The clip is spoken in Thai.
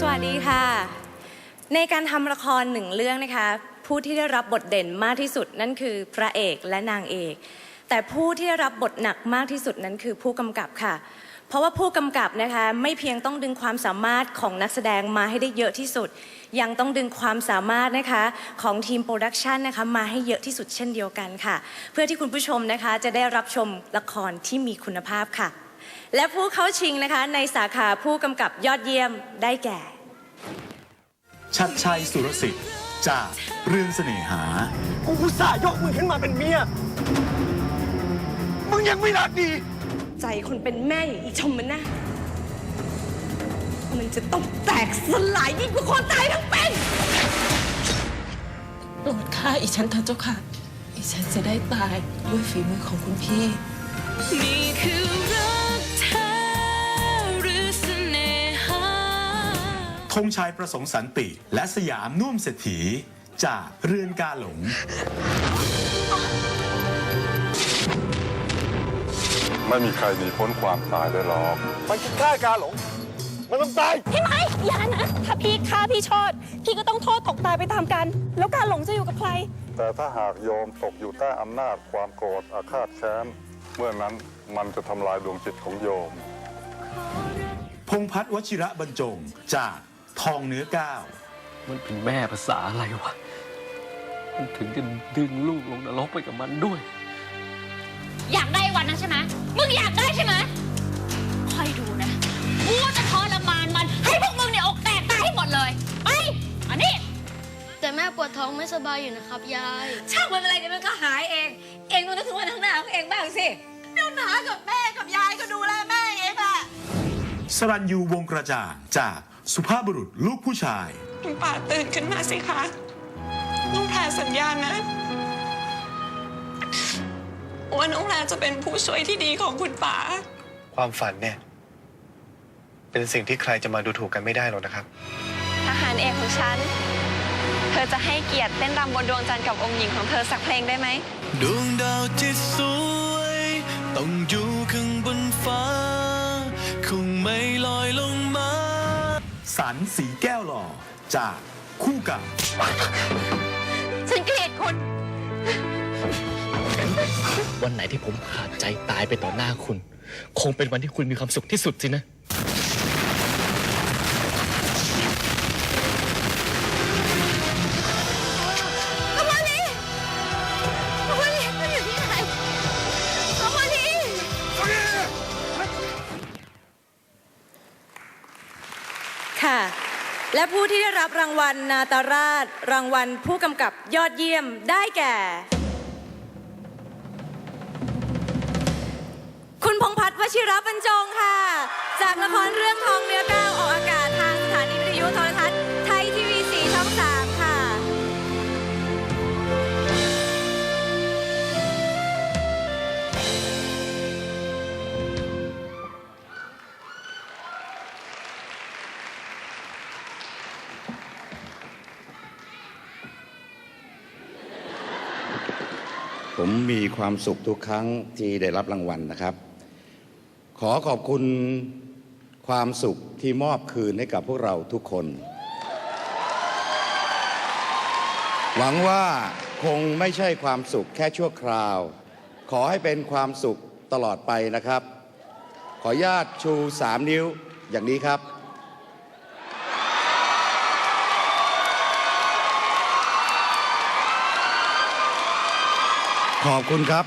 สวัสดีค่ะ ในการทำละครหนึ่งเรื่องนะคะ ผู้ที่ได้รับบทเด่นมากที่สุดนั่นคือพระเอกและนางเอก แต่ผู้ที่ได้รับบทหนักมากที่สุดนั้นคือผู้กำกับค่ะ เพราะว่าผู้กำกับนะคะไม่เพียงต้องดึงความสามารถของนักแสดงมาให้ได้เยอะที่สุด ยังต้องดึงความสามารถนะคะของทีมโปรดักชันนะคะมาให้เยอะที่สุดเช่นเดียวกันค่ะ เพื่อที่คุณผู้ชมนะคะจะได้รับชมละครที่มีคุณภาพค่ะ และผู้เข้าชิงนะคะในสาขาผู้กำกับยอดเยี่ยมได้แก่ ชัดชัยสุรสิทธิ์จากเรื่องเสน่หา กูอุตส่าห์ยกมึงขึ้นมาเป็นเมีย มึงยังไม่รักดี ใจคนเป็นแม่อย่างอีชมมันนะ มันจะต้องแตกสลายยิ่งกว่าคนตายทั้งเป็นโปรดฆ่าอีฉันเถอะเจ้าค่ะ อีฉันจะได้ตายด้วยฝีมือของคุณพี่ นี่คือรัก ธงชัยประสงค์สันติ และสยามนุ่วมเศรษฐีจากเรือนกาหลง ไม่มีใครหนีพ้นความตายได้หรอก มันคือฆ่ากาหลง มันต้องตาย พี่ไม้อย่านะ ถ้าพี่ฆ่าพี่ชดพี่ก็ต้องโทษตกตายไปตามกัน แล้วการหลงจะอยู่กับใคร แต่ถ้าหากโยมตกอยู่ใต้อำนาจความโกรธอาฆาตแค้น เมื่อนั้นมันจะทำลายดวงจิตของโยม พงษ์พัฒน์วชิระบรรจงจาก ทองเนื้อก้าวมันเป็นแม่ภาษาอะไรวะ มันถึงจะดึงลูกลงนรกไปกับมันด้วย อยากได้วันนั้นใช่ไหมมึงอยากได้ใช่ไหมคอยดูนะ กูจะทรมานมัน ให้พวกมึงเนี่ยอกแตกตายให้หมดเลย ไปอันนี้ แต่แม่ปวดท้องไม่สบายอยู่นะครับยาย ช่างมันอะไรเดี๋ยวมันก็หายเอง เองต้องนึกถึงวันข้างหน้าของเองบ้างสิเดี๋ยวหนากับแม่กับยายก็ดูแลแม่เองอะสรัญยูวงกระจ่างจาก สุภาพบุรุษลูกผู้ชายคุณป่าตื่นขึ้นมาสิคะน้องแพรสัญญานะ ว่าน้องแพรจะเป็นผู้ช่วยที่ดีของคุณป๋าความฝันเนี่ย เป็นสิ่งที่ใครจะมาดูถูกกันไม่ได้หรอกนะครับ ทหารเอกของฉัน เธอจะให้เกียรติเต้นรำบนดวงจันทร์กับองค์หญิงของเธอสักเพลงได้ไหม ดวงดาวที่สวย ต้องอยู่ข้างบนฟ้า คงไม่ลอยลงมา สันสีแก้วหล่อจากคู่กับ ฉันเกลียดคุณ วันไหนที่ผมขาดใจตายไปต่อหน้าคุณ คงเป็นวันที่คุณมีความสุขที่สุดสินะ ค่ะ และผู้ที่ได้รับรางวัลนาตาราช รางวัลผู้กำกับยอดเยี่ยมได้แก่ คุณพงพัฒน์วชิระ ผมมีความสุขทุกครั้งที่ได้รับรางวัลนะครับ ขอขอบคุณความสุขที่มอบคืนให้กับพวกเราทุกคน หวังว่าคงไม่ใช่ความสุขแค่ชั่วคราว ขอให้เป็นความสุขตลอดไปนะครับ ขออนุญาตชูสามนิ้วอย่างนี้ครับ ขอบคุณครับ